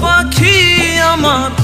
পাখি আমার